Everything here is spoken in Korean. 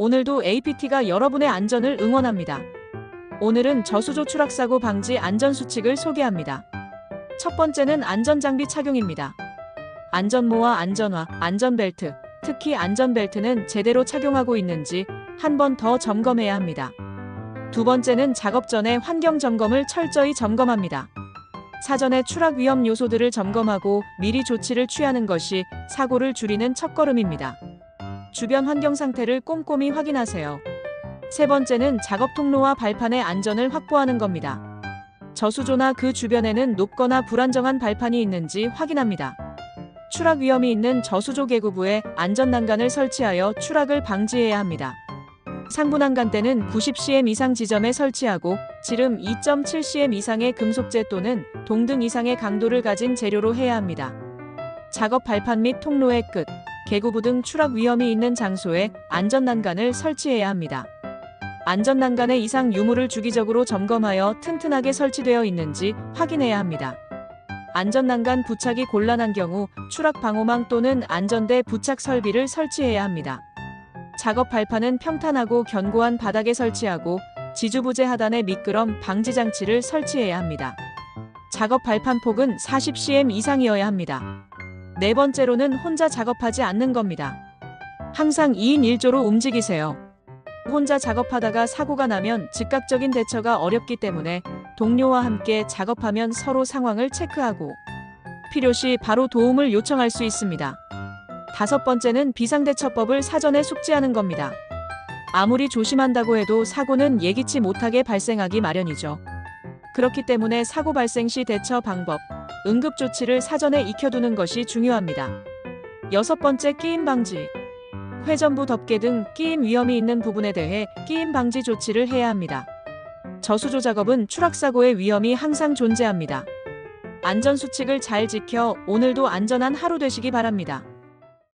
오늘도 APT가 여러분의 안전을 응원합니다. 오늘은 저수조 추락사고 방지 안전수칙을 소개합니다. 첫 번째는 안전장비 착용입니다. 안전모와 안전화, 안전벨트, 특히 안전벨트는 제대로 착용하고 있는지 한 번 더 점검해야 합니다. 두 번째는 작업 전에 환경 점검을 철저히 점검합니다. 사전에 추락 위험 요소들을 점검하고 미리 조치를 취하는 것이 사고를 줄이는 첫걸음입니다. 주변 환경 상태를 꼼꼼히 확인하세요. 세 번째는 작업 통로와 발판의 안전을 확보하는 겁니다. 저수조나 그 주변에는 높거나 불안정한 발판이 있는지 확인합니다. 추락 위험이 있는 저수조 계구부에 안전 난간을 설치하여 추락을 방지해야 합니다. 상부 난간대는 90cm 이상 지점에 설치하고 지름 2.7cm 이상의 금속재 또는 동등 이상의 강도를 가진 재료로 해야 합니다. 작업 발판 및 통로의 끝, 계구부 등 추락 위험이 있는 장소에 안전난간을 설치해야 합니다. 안전난간의 이상 유무를 주기적으로 점검하여 튼튼하게 설치되어 있는지 확인해야 합니다. 안전난간 부착이 곤란한 경우 추락 방호망 또는 안전대 부착 설비를 설치해야 합니다. 작업 발판은 평탄하고 견고한 바닥에 설치하고 지주부재 하단에 미끄럼 방지 장치를 설치해야 합니다. 작업 발판 폭은 40cm 이상이어야 합니다. 네 번째로는 혼자 작업하지 않는 겁니다. 항상 2인 1조로 움직이세요. 혼자 작업하다가 사고가 나면 즉각적인 대처가 어렵기 때문에 동료와 함께 작업하면 서로 상황을 체크하고 필요시 바로 도움을 요청할 수 있습니다. 다섯 번째는 비상대처법을 사전에 숙지하는 겁니다. 아무리 조심한다고 해도 사고는 예기치 못하게 발생하기 마련이죠. 그렇기 때문에 사고 발생 시 대처 방법, 응급 조치를 사전에 익혀두는 것이 중요합니다. 여섯 번째 끼임 방지. 회전부 덮개 등 끼임 위험이 있는 부분에 대해 끼임 방지 조치를 해야 합니다. 저수조 작업은 추락사고의 위험이 항상 존재합니다. 안전수칙을 잘 지켜 오늘도 안전한 하루 되시기 바랍니다.